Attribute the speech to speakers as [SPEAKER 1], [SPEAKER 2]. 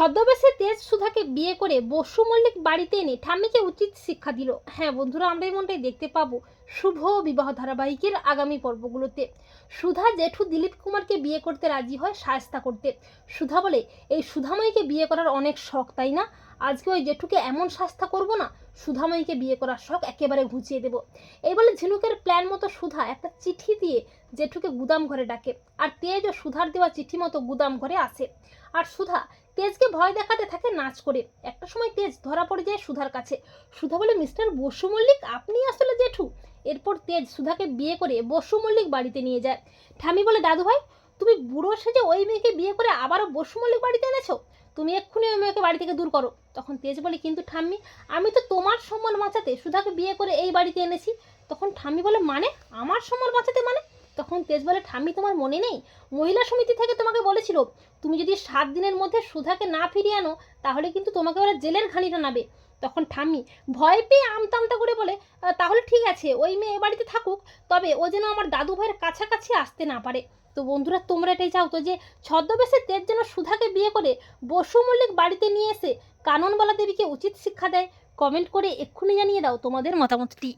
[SPEAKER 1] ছদ্মবেশে তেজ সুধাকে বিয়ে করে বসু মল্লিক বাড়িতে এনে ঠাম্মিকে উচিত শিক্ষা দিল। হ্যাঁ বন্ধুরা আমরা মনটাই দেখতে পাবো শুভ বিবাহ ধারাবাহিকের আগামী পর্বগুলোতে। সুধা জেঠু দিলীপ কুমারকে বিয়ে করতে রাজি হয় সায়স্তা করতে। সুধা বলে, এই সুধাময়ীকে বিয়ে করার অনেক শখ, তাই না? আজকে ওই জেঠুকে এমন শাস্তা করব না, সুধাময়ীকে বিয়ে করার শখ একেবারে ঘুচিয়ে দেব। এই বলে ঝিনুকের প্ল্যান মতো সুধা একটা চিঠি দিয়ে জেঠুকে গুদাম ঘরে ডাকে, আর তেজ ও সুধার দেওয়া চিঠি মতো গুদাম ঘরে আসে। আর সুধা তেজকে ভয় দেখাতে থাকে নাচ করে। একটা সময় তেজ ধরা পড়ে যায় সুধার কাছে। সুধা বলে, মিস্টার বসু মল্লিক, আপনি আসলে জেঠু? এরপর তেজ সুধাকে বিয়ে করে বসু মল্লিক বাড়িতে নিয়ে যায়। ঠামি বলে দাদু ভাই তুমি বুড়ো সেজে ওই মেয়েকে বিয়ে করে আবারও বসু মল্লিক বাড়িতে এনেছো? তুমি এক্ষুনি মেয়েকে বাড়ি থেকে দূর করো। তখন তেজ বলে, কিন্তু ঠাম্মি, আমি তো তোমার সম্মান বাঁচাতে সুধাকে বিয়ে করে এই বাড়িতে এনেছি। তখন ঠাম্মি বলে মানে? আমার সম্মান বাঁচাতে মানে? তখন তেজ বলে, ঠাম্মি, তোমার মনে নেই? মহিলা সমিতি থেকে তোমাকে বলেছিল, তুমি যদি সাত দিনের মধ্যে সুধাকে না ফিরিয়ে আনো, তাহলে কিন্তু তোমাকে ওরা জেলের ঘানিটা নাবে। তখন ঠাম্মি ভয় পেয়ে আমতামতা করে বলে, তাহলে ঠিক আছে, ওই মেয়ে এ বাড়িতে থাকুক, তবে ও যেন আমার দাদু ভাইয়ের কাছাকাছি আসতে না পারে। তো বন্ধুরা, তোমরা এটাই চাও তো যে ছদ্মবেশে তেজ যেন সুধাকে বিয়ে করে বসু মল্লিক বাড়িতে নিয়ে এসে কাননবালা দেবীকে উচিত শিক্ষা দেয়? কমেন্ট করে এক্ষুনি জানিয়ে দাও তোমাদের মতামতটি।